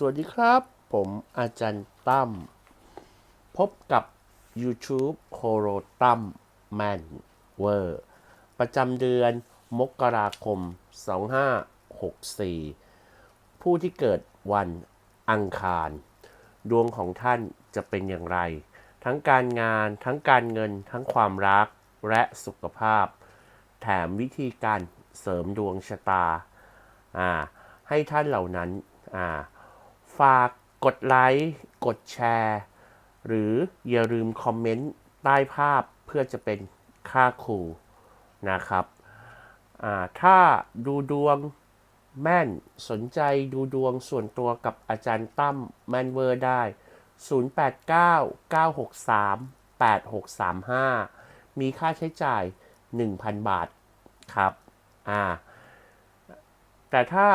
สวัสดีครับ ผมอาจารย์ตั้มพบกับ YouTube โคโรตั้มแมนเวอร์ประจำเดือนมกราคม 2564 ผู้ที่เกิดวันอังคาร ดวงของท่านจะเป็นอย่างไร ทั้งการงานทั้งการเงินทั้งความรักและสุขภาพ แถมวิธีการเสริมดวงชะตา อ่า ให้ท่านเหล่านั้น อ่า ฝากกดไลค์ กดแชร์ หรืออย่าลืมคอมเมนต์ใต้ภาพเพื่อจะเป็นค่าครูนะครับ ถ้าดูดวงแม่นสนใจดูดวงส่วนตัวกับอาจารย์ตั้มแมนเวอร์ได้ 0899638635 มีค่าใช้จ่าย 1,000 บาทครับ อ่า แต่ถ้า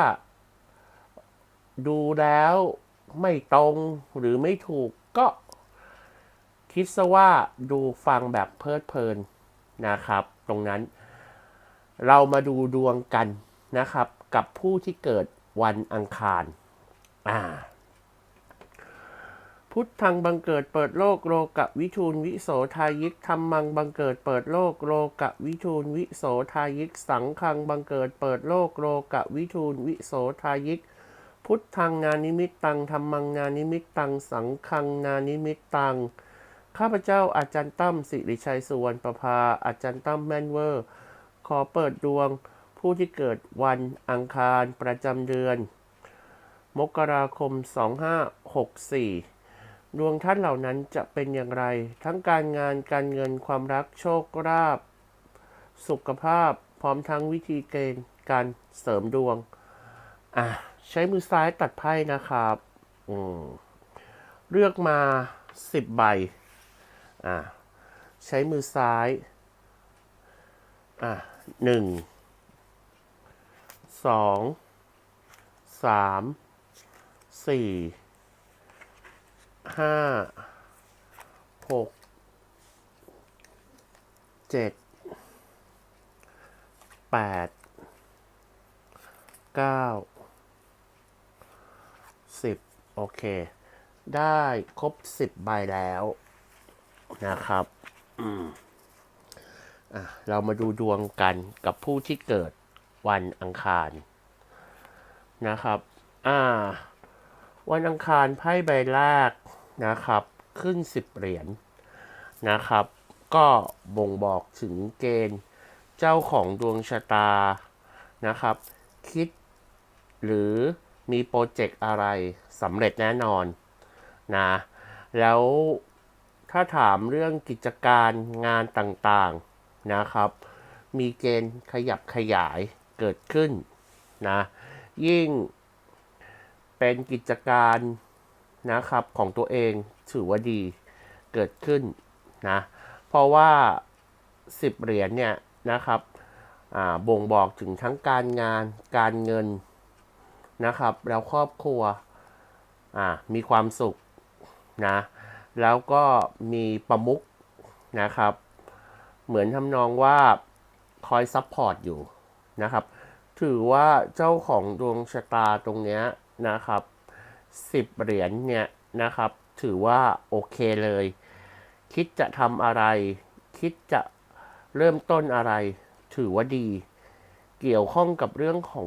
ดูแล้วไม่ตรงหรือไม่ถูกก็ คิดซะว่าดูฟังแบบเพลิดเพลินนะครับ ตรงนั้น เรามาดูดวงกันนะครับ กับผู้ที่เกิดวันอังคารอ่าพุทธังบังเกิดเปิดโลกโลกะวิทูลวิโสทายิกธรรมังบังเกิดเปิดโลกโลกะวิทูลวิโสทายิก สังฆังบังเกิดเปิดโลกโลกะวิทูลวิโสทายิก พุทธังนานิมิตตังธรรมังนานิมิตตัง สังฆังนานิมิตตัง ข้าพเจ้าอาจารย์ตั้มสิริชัยสุวรรณประภา อาจารย์ตั้มแมนเวอร์ ขอเปิดดวงผู้ที่เกิดวันอังคารประจำเดือน มกราคม 2564 ดวงท่านเหล่านั้นจะเป็นอย่างไร ทั้งการงานการเงินความรักโชคลาภสุขภาพพร้อมทั้งวิธีเกณฑ์การเสริมดวง อะ ใช้มือซ้ายตัดไพ่นะครับอืมเลือกมา10ใบอะใช้มือซ้ายอะหนึ่งสองสามสี่ห้าหกเจ็ดแปดเก้า โอเค ได้ครบสิบใบแล้วนะครับอืมอะเรามาดูดวงกันกับผู้ที่เกิดวันอังคารนะครับ อ่า วันอังคารไพ่ใบแรกนะครับ ขึ้นสิบเหรียญนะครับ ก็บ่งบอกถึงเกณฑ์เจ้าของดวงชะตานะครับ คิดหรือ มีโปรเจกต์อะไรสำเร็จแน่นอนนะ แล้วถ้าถามเรื่องกิจการงานต่างๆนะครับ มีเกณฑ์ขยับขยายเกิดขึ้นนะ ยิ่งเป็นกิจการนะครับของตัวเองถือว่าดีเกิดขึ้นนะ เพราะว่า 10 เหรียญเนี่ยนะครับบ่งบอกถึงทั้งการงานการเงิน นะครับ แล้วครอบครัวมีความสุขนะแล้วก็มีประมุขนะครับ เหมือนทำนองว่าคอยซัพพอร์ตอยู่นะครับ ถือว่าเจ้าของดวงชะตาตรงเนี้ยนะครับสิบเหรียญเนี่ยนะครับ ถือว่าโอเคเลย คิดจะทำอะไร คิดจะเริ่มต้นอะไร ถือว่าดี เกี่ยวข้องกับเรื่องของ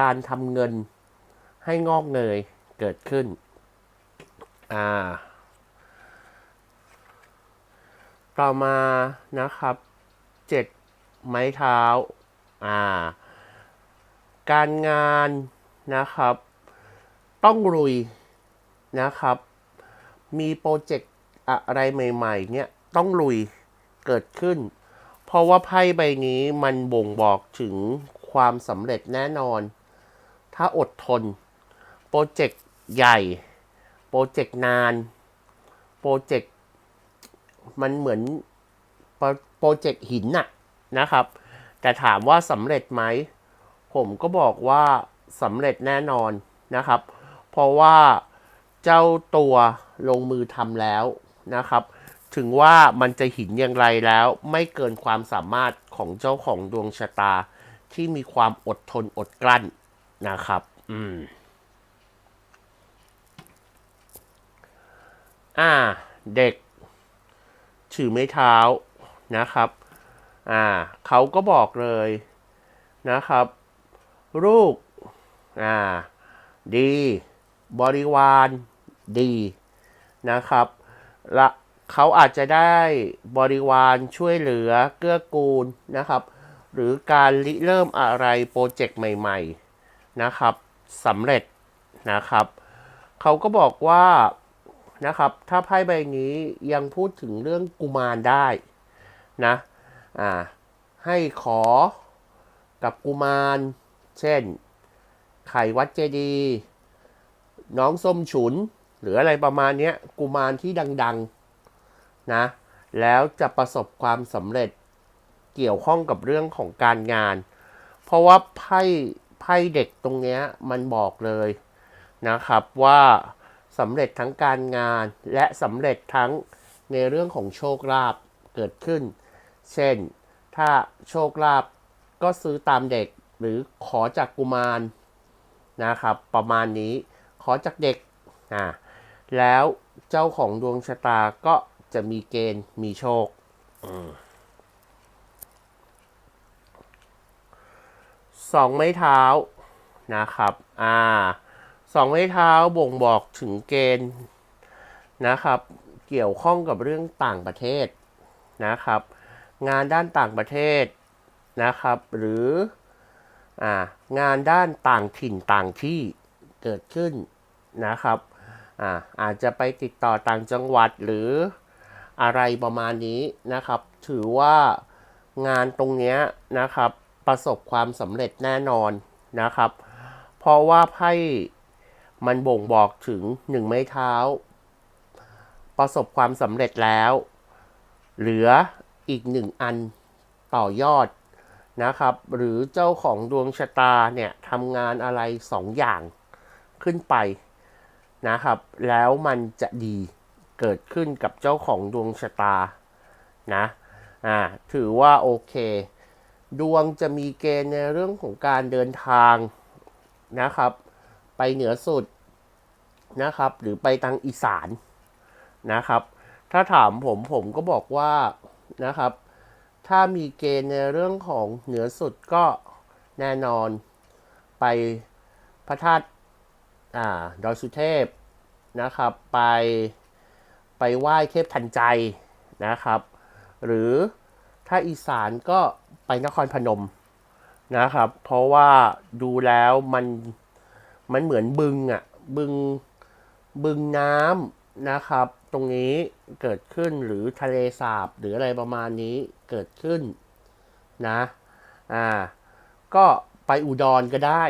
การทำเงินให้งอกเงยเกิดขึ้น อ่า ต่อมานะครับเจ็ดไม้เท้า อ่า การงานนะครับ ต้องรุยนะครับ มีโปรเจกต์อะไรใหม่ ๆ เนี่ยต้องลุยเกิดขึ้น เพราะว่าไพ่ใบนี้มันบ่งบอกถึงความสำเร็จแน่นอน ถ้าอดทน โปรเจกต์ใหญ่ โปรเจกต์นาน โปรเจกต์มันเหมือนโปรเจกต์หินน่ะนะครับ แต่ถามว่าสำเร็จไหม ผมก็บอกว่าสำเร็จแน่นอนนะครับ เพราะว่าเจ้าตัวลงมือทำแล้วนะครับ ถึงว่ามันจะหินอย่างไรแล้ว ไม่เกินความสามารถของเจ้าของดวงชะตาที่มีความอดทนอดกลั้น นะครับ อืม อ่า เด็กถือไม้เท้านะครับ อ่า เขาก็บอกเลยนะครับ ลูก อ่า ดี บริวาร ดีนะครับละเขาอาจจะได้บริวารช่วยเหลือเกื้อกูลนะครับ หรือการริเริ่มอะไรโปรเจกต์ใหม่ ๆ นะครับสำเร็จนะครับเขาก็บอกว่านะครับถ้าไพ่ใบนี้ยังพูดถึงเรื่องกุมารได้นะอ่าให้ขอกับกุมาร เช่น ไขวัดเจดีย์น้องส้มฉุน หรืออะไรประมาณนี้กุมารที่ดังๆนะแล้วจะประสบความสำเร็จเกี่ยวข้องกับเรื่องของการงาน เพราะว่าไพ่ ไพ่เด็กตรงเนี้ยมันบอกเลยนะครับว่าสำเร็จทั้งการงานและสำเร็จทั้งในเรื่องของโชคลาภเกิดขึ้น เช่น ถ้าโชคลาภก็ซื้อตามเด็กหรือขอจากกุมารนะครับ ประมาณนี้ขอจากเด็กอ่าแล้วเจ้าของดวงชะตาก็จะมีเกณฑ์มีโชค สองไม้เท้านะครับ อ่าสองไม้เท้าบ่งบอกถึงเกณฑ์นะครับ เกี่ยวข้องกับเรื่องต่างประเทศนะครับ งานด้านต่างประเทศนะครับ หรืออ่างานด้านต่างถิ่นต่างที่เกิดขึ้นนะครับอ่าอาจจะไปติดต่อต่างจังหวัดหรืออะไรประมาณนี้นะครับ ถือว่างานตรงเนี้ยนะครับ ประสบความสำเร็จแน่นอนนะครับ เพราะว่าไพ่มันบ่งบอกถึงหนึ่งไม้เท้า ประสบความสำเร็จแล้ว เหลืออีกหนึ่งอันต่อยอดนะครับ หรือเจ้าของดวงชะตาเนี่ยทำงานอะไรสองอย่างขึ้นไปนะครับ แล้วมันจะดีเกิดขึ้นกับเจ้าของดวงชะตานะอ่าถือว่าโอเค ดวงจะมีเกณฑ์ในเรื่องของการเดินทางนะครับ ไปเหนือสุดนะครับ หรือไปทางอีสานนะครับ ถ้าถามผมผมก็บอกว่านะครับ ถ้ามีเกณฑ์ในเรื่องของเหนือสุดก็แน่นอนไปพระธาตุอ่าดอยสุเทพนะครับ ไปไปไหว้เทพทันใจนะครับ หรือถ้าอีสานก็ ไปนครพนมนะครับ เพราะว่าดูแล้วมันมันเหมือนบึงอะ่ะบึงบึงน้ำนะครับ ตรงนี้เกิดขึ้นหรือทะเลสาบหรืออะไรประมาณนี้เกิดขึ้นนะอ่าก็ไปอุดรก็ได้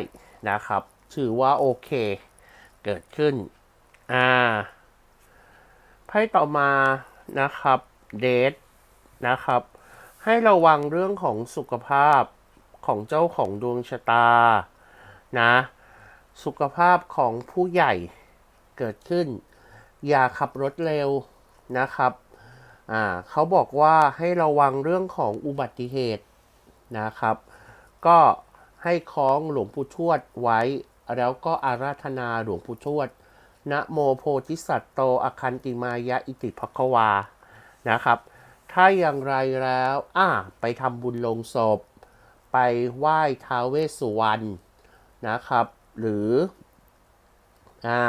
นะครับถือว่าโอเคเกิดขึ้นอ่าไพ่ต่อมานะครับเดทนะครับ ให้ระวังเรื่องของสุขภาพของเจ้าของดวงชะตานะ สุขภาพของผู้ใหญ่เกิดขึ้น อย่าขับรถเร็วนะครับอ่าเขาบอกว่าให้ระวังเรื่องของอุบัติเหตุนะครับ ก็ให้คล้องหลวงปู่ทวดไว้ แล้วก็อาราธนาหลวงปู่ทวดนะโมโพธิสัตว์โตอคันติมายะอิติภควานะครับ ถ้าอย่างไรแล้วอ่าไปทำบุญลงศพ ไปไหว้ท้าวเวสสุวรรณนะครับ หรืออ่า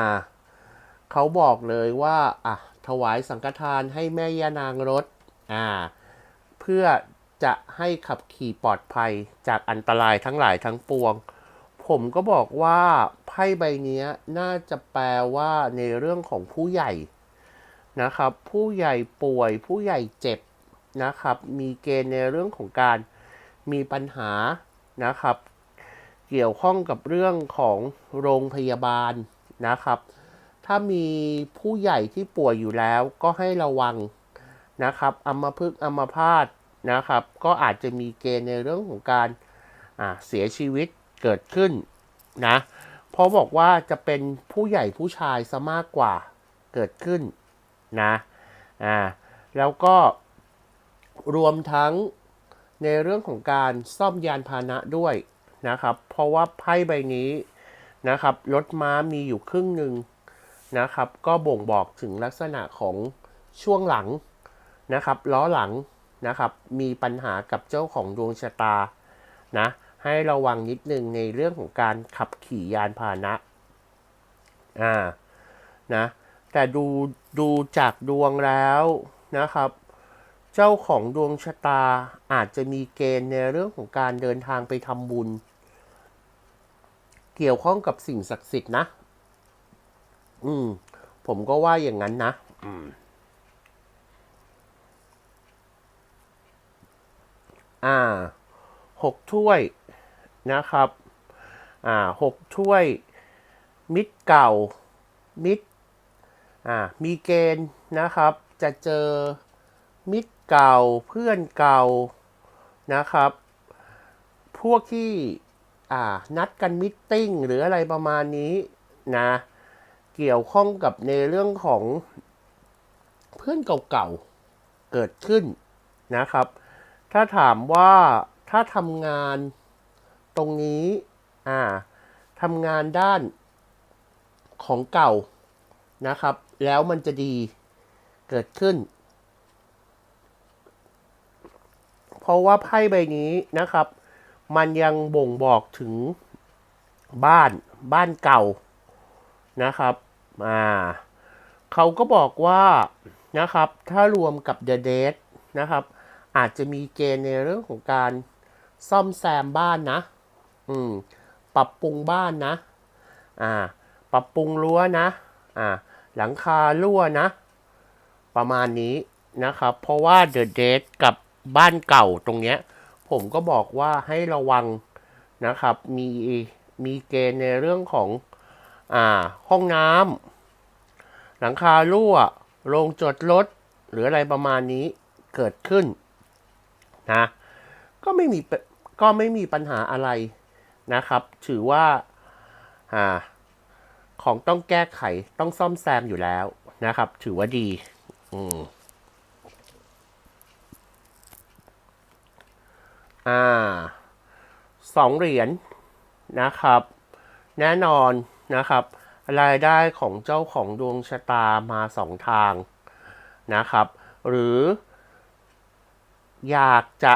เขาบอกเลยว่าอะถวายสังฆทานให้แม่ย่านางรถอ่าเพื่อจะให้ขับขี่ปลอดภัยจากอันตรายทั้งหลายทั้งปวง ผมก็บอกว่าไพ่ใบนี้น่าจะแปลว่าในเรื่องของผู้ใหญ่นะครับ ผู้ใหญ่ป่วยผู้ใหญ่เจ็บ นะครับ มีเกณฑ์ในเรื่องของการมีปัญหานะครับ เกี่ยวข้องกับเรื่องของโรงพยาบาลนะครับ ถ้ามีผู้ใหญ่ที่ป่วยอยู่แล้วก็ให้ระวังนะครับอัมพฤกษ์อัมพาตนะครับ ก็อาจจะมีเกณฑ์ในเรื่องของการเสียชีวิตเกิดขึ้นนะเพราะบอกว่าจะเป็นผู้ใหญ่ผู้ชายซะมากกว่าเกิดขึ้นนะอ่าแล้วก็ รวมทั้งในเรื่องของการซ่อมยานพาหนะด้วยนะครับ เพราะว่าไพ่ใบนี้นะครับรถม้ามีอยู่ครึ่งหนึ่งนะครับ ก็บ่งบอกถึงลักษณะของช่วงหลังนะครับล้อหลังนะครับ มีปัญหากับเจ้าของดวงชะตานะให้ระวังนิดนึงในเรื่องของการขับขี่ยานพาหนะอ่านะแต่ดูดูจากดวงแล้วนะครับ เจ้าของดวงชะตาอาจจะมีเกณฑ์ในเรื่องของการเดินทางไปทำบุญ เกี่ยวข้องกับสิ่งศักดิ์สิทธิ์นะ อืม ผมก็ว่าอย่างนั้นนะ อืม อ่า หกถ้วยนะครับ อ่า หกถ้วย มิตรเก่า มิตรอ่า มีเกณฑ์นะครับ จะเจอมิตร เก่าเพื่อนเก่านะครับ พวกที่อ่านัดกันมิทติ้งหรืออะไรประมาณนี้นะเกี่ยวข้องกับในเรื่องของเพื่อนเก่าๆเกิดขึ้นนะครับ ถ้าถามว่าถ้าทำงานตรงนี้อ่าทำงานด้านของเก่านะครับ แล้วมันจะดีเกิดขึ้น เพราะว่าไพ่ใบนี้นะครับ มันยังบ่งบอกถึงบ้านบ้านเก่านะครับอ่าเขาก็บอกว่านะครับ ถ้ารวมกับ The d a t นะครับ อาจจะมีเกณฑ์ในเรื่องของการซ่อมแซมบ้านนะ อืม ปรับปรุงบ้านนะ อ่า ปรับปรุงรั้วนะ อ่า หลังคารั่วนะ ประมาณนี้นะครับ เพราะว่า The d a t กับ บ้านเก่าตรงเนี้ย ผมก็บอกว่าให้ระวังนะครับ มีมีเกณฑ์ในเรื่องของอ่าห้องน้ำหลังคารั่วโรงจอดรถ หรืออะไรประมาณนี้เกิดขึ้นนะก็ไม่มีก็ไม่มีปัญหาอะไรนะครับ ถือว่าอ่าของต้องแก้ไขต้องซ่อมแซมอยู่แล้วนะครับ ถือว่าดี อืม อ่าสองเหรียญนะครับ แน่นอนนะครับ รายได้ของเจ้าของดวงชะตามาสองทางนะครับ หรืออยากจะ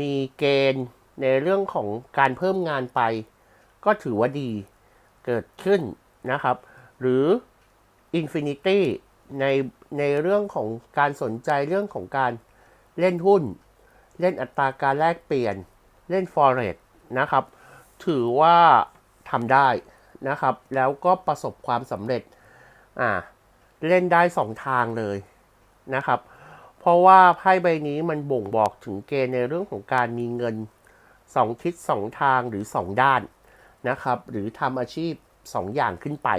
มีเกณฑ์ในเรื่องของการเพิ่มงานไป ก็ถือว่าดีเกิดขึ้นนะครับ หรือ Infinity ในในเรื่องของการสนใจเรื่องของการเล่นหุ้น เล่นอัตราการแลกเปลี่ยน เล่น Forex นะครับ ถือว่าทำได้นะครับ แล้วก็ประสบความสำเร็จ อ่า เล่นได้สองทางเลยนะครับ เพราะว่าไพ่ใบนี้มันบ่งบอกถึงเกณฑ์ในเรื่องของการมีเงินสองทิศสองทางหรือสองด้านนะครับ หรือทำอาชีพสองอย่างขึ้นไป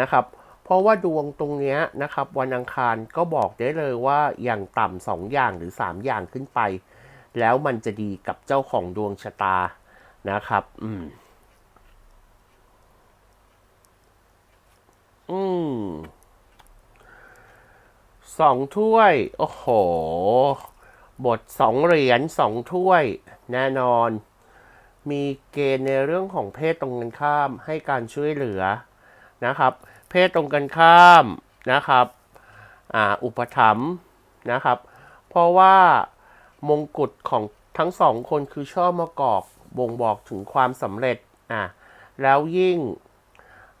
นะครับ เพราะว่าดวงตรงนี้นะครับ วันอังคารก็บอกได้เลยว่าอย่างต่ำสองอย่างหรือสามอย่างขึ้นไป แล้วมันจะดีกับเจ้าของดวงชะตานะครับ อืม อืมสองถ้วย โอ้โห บทสองเหรียญสองถ้วย แน่นอน มีเกณฑ์ในเรื่องของเพศตรงกันข้ามให้การช่วยเหลือนะครับ เพศตรงกันข้ามนะครับ อ่า อุปถัมภ์นะครับ เพราะว่า มงกุฎของทั้งสองคนคือช่อมะกอกบ่งบอกถึงความสำเร็จอ่าแล้วยิ่ง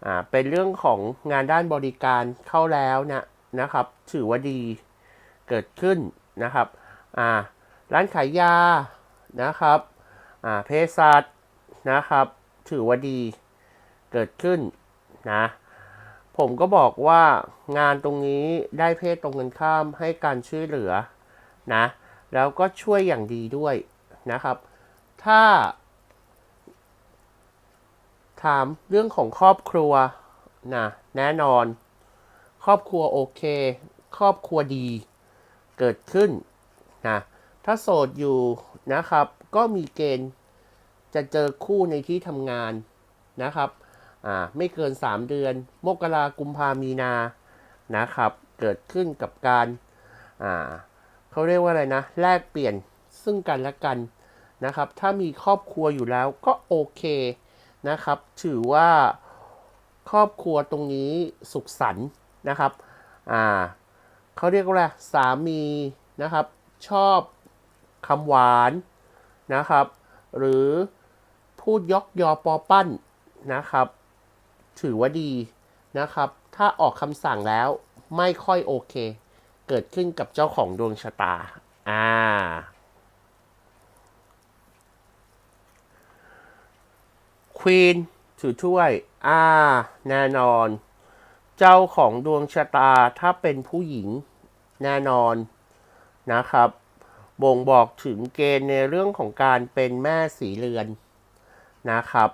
อ่าเป็นเรื่องของงานด้านบริการเข้าแล้วนะนะครับ ถือว่าดีเกิดขึ้นนะครับอ่าร้านขายยานะครับอ่าเภสัชนะครับ ถือว่าดีเกิดขึ้นนะผมก็บอกว่างานตรงนี้ได้เพศตรงกันข้ามให้การช่วยเหลือนะ แล้วก็ช่วยอย่างดีด้วยนะครับ ถ้า ถามเรื่องของครอบครัวนะแน่นอน ครอบครัวโอเค ครอบครัวดีเกิดขึ้นนะถ้าโสดอยู่นะครับ ก็มีเกณฑ์จะเจอคู่ในที่ทำงานนะครับอ่าไม่เกิน 3 เดือน มกรากุมภามีนานะครับ เกิดขึ้นกับการอ่า เขาเรียกว่าอะไรนะ แลกเปลี่ยนซึ่งกันและกันนะครับ ถ้ามีครอบครัวอยู่แล้วก็โอเคนะครับ ถือว่าครอบครัวตรงนี้สุขสันต์นะครับ อ่าเขาเรียกว่าอะไรสามีนะครับ ชอบคำหวานนะครับ หรือพูดยอกยอปอปั้นนะครับ ถือว่าดีนะครับ ถ้าออกคำสั่งแล้วไม่ค่อยโอเค เกิดขึ้นกับเจ้าของดวงชะตา อ่า ควีนถือถ้วย อ่า แน่นอน เจ้าของดวงชะตาถ้าเป็นผู้หญิง แน่นอนนะครับ บ่งบอกถึงเกณฑ์ในเรื่องของการเป็นแม่สีเรือนนะครับ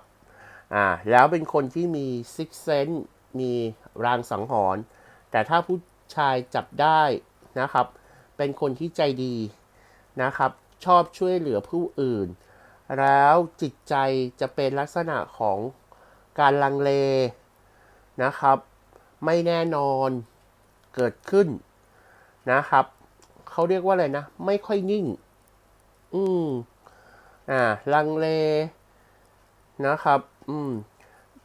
อ่า แล้วเป็นคนที่มีซิกเซนมีรางสังหรณ์แต่ถ้าผู้ ชายจับได้นะครับ เป็นคนที่ใจดีนะครับ ชอบช่วยเหลือผู้อื่น แล้วจิตใจจะเป็นลักษณะของการลังเลนะครับ ไม่แน่นอนเกิดขึ้นนะครับเขาเรียกว่าอะไรนะ ไม่ค่อยนิ่ง อืมอ่า ลังเลนะครับ อืม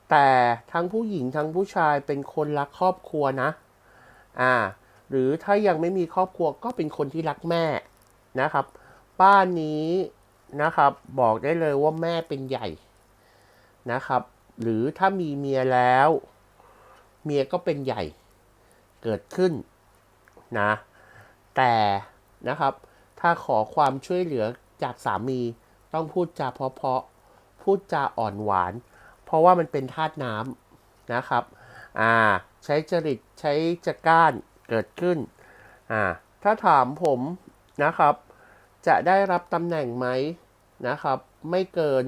แต่ทั้งผู้หญิงทั้งผู้ชายเป็นคนรักครอบครัวนะ อ่า หรือถ้ายังไม่มีครอบครัวก็เป็นคนที่รักแม่นะครับ บ้านนี้นะครับบอกได้เลยว่าแม่เป็นใหญ่นะครับ หรือถ้ามีเมียแล้ว เมียก็เป็นใหญ่เกิดขึ้นนะ แต่นะครับ ถ้าขอความช่วยเหลือจากสามีต้องพูดจาเพาะๆพูดจาอ่อนหวาน เพราะว่ามันเป็นธาตุน้ำนะครับ อ่าใช้จริตใช้จักร้านเกิดขึ้นอ่าถ้าถามผมนะครับ จะได้รับตำแหน่งไหมนะครับ ไม่เกิน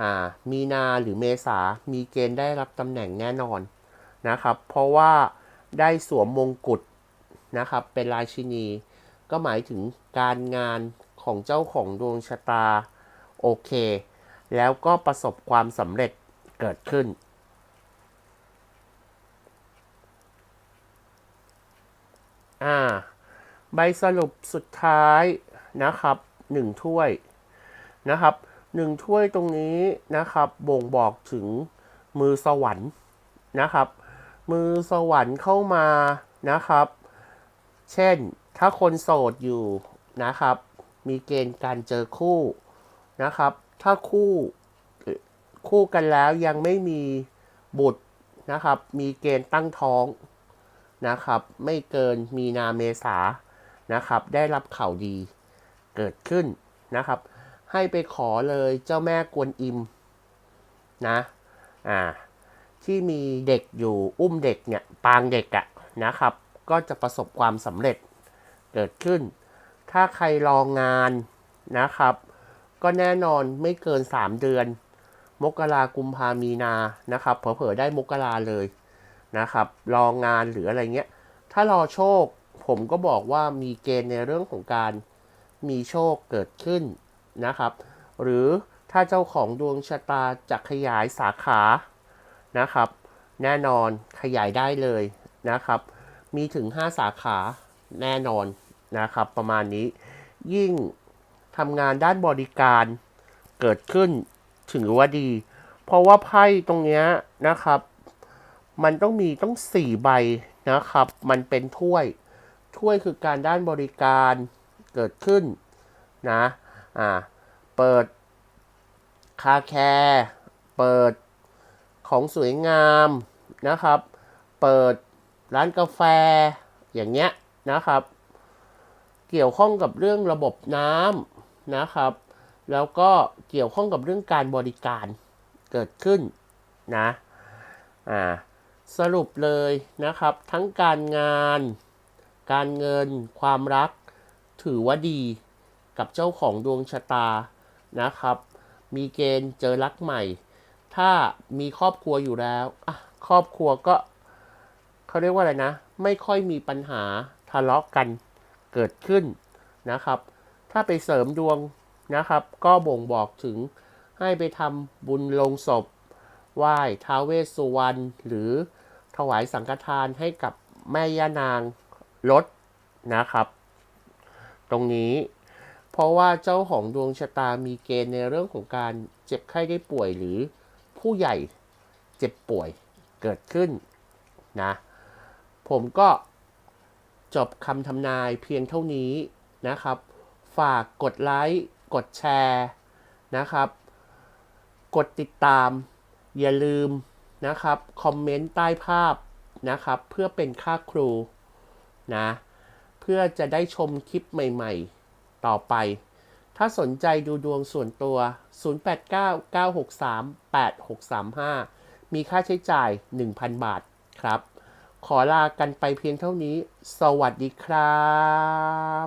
อ่ามีนาหรือเมษามีเกณฑ์ได้รับตำแหน่งแน่นอนนะครับ เพราะว่าได้สวมมงกุฎนะครับ เป็นราชินี ก็หมายถึงการงานของเจ้าของดวงชะตา โอเค แล้วก็ประสบความสำเร็จเกิดขึ้น อ่า ใบสรุปสุดท้ายนะครับหนึ่งถ้วยนะครับหนึ่งถ้วยตรงนี้นะครับบ่งบอกถึงมือสวรรค์นะครับ มือสวรรค์เข้ามานะครับ เช่นถ้าคนโสดอยู่นะครับ มีเกณฑ์การเจอคู่นะครับ ถ้าคู่คู่กันแล้วยังไม่มีบุตรนะครับ มีเกณฑ์ตั้งท้อง นะครับ ไม่เกินมีนาเมษานะครับ ได้รับข่าวดีเกิดขึ้นนะครับ ให้ไปขอเลยเจ้าแม่กวนอิมนะอ่าที่มีเด็กอยู่อุ้มเด็กเนี่ยปางเด็กอะนะครับ ก็จะประสบความสำเร็จเกิดขึ้น ถ้าใครรองงานนะครับ ก็แน่นอนไม่เกิน 3 เดือน มกรากุมภามีนานะครับ เผลอๆได้มกราเลย นะครับรองงานหรืออะไรเงี้ย ถ้ารอโชคผมก็บอกว่ามีเกณฑ์ในเรื่องของการมีโชคเกิดขึ้นนะครับ หรือถ้าเจ้าของดวงชะตาจะขยายสาขานะครับ แน่นอนขยายได้เลยนะครับ มีถึง 5 สาขาแน่นอนนะครับ ประมาณนี้ยิ่งทำงานด้านบริการเกิดขึ้นถือว่าดี เพราะว่าไพ่ตรงนี้นะครับ มันต้องมีต้องสี่ใบนะครับ มันเป็นถ้วย ถ้วยคือการด้านบริการเกิดขึ้นนะอ่าเปิดคาแคร์เปิดของสวยงามนะครับ เปิดร้านกาแฟอย่างเงี้ยนะครับ เกี่ยวข้องกับเรื่องระบบน้ำนะครับ แล้วก็เกี่ยวข้องกับเรื่องการบริการเกิดขึ้นนะอ่า สรุปเลยนะครับ ทั้งการงาน การเงิน ความรัก ถือว่าดีกับเจ้าของดวงชะตานะครับ มีเกณฑ์เจอรักใหม่ ถ้ามีครอบครัวอยู่แล้วอะครอบครัวก็เขาเรียกว่าอะไรนะ ไม่ค่อยมีปัญหาทะเลาะกันเกิดขึ้นนะครับ ถ้าไปเสริมดวงนะครับ ก็บ่งบอกถึงให้ไปทำบุญลงศพไหว้ท้าวเวสสุวรรณหรือ ถวายสังฆทานให้กับแม่ย่านางลดนะครับ ตรงนี้ เพราะว่าเจ้าของดวงชะตามีเกณฑ์ในเรื่องของการเจ็บไข้ได้ป่วยหรือผู้ใหญ่เจ็บป่วยเกิดขึ้นนะ ผมก็จบคำทำนายเพียงเท่านี้นะครับ ฝากกดไลค์ กดแชร์นะครับ กดติดตาม อย่าลืม นะครับคอมเมนต์ใต้ภาพนะครับ เพื่อเป็นค่าครูนะเพื่อจะได้ชมคลิปใหม่ๆ ต่อไป ถ้าสนใจดูดวงส่วนตัว 0899638635 มีค่าใช้จ่าย 1,000 บาทครับ ขอลากันไปเพียงเท่านี้ สวัสดีครับ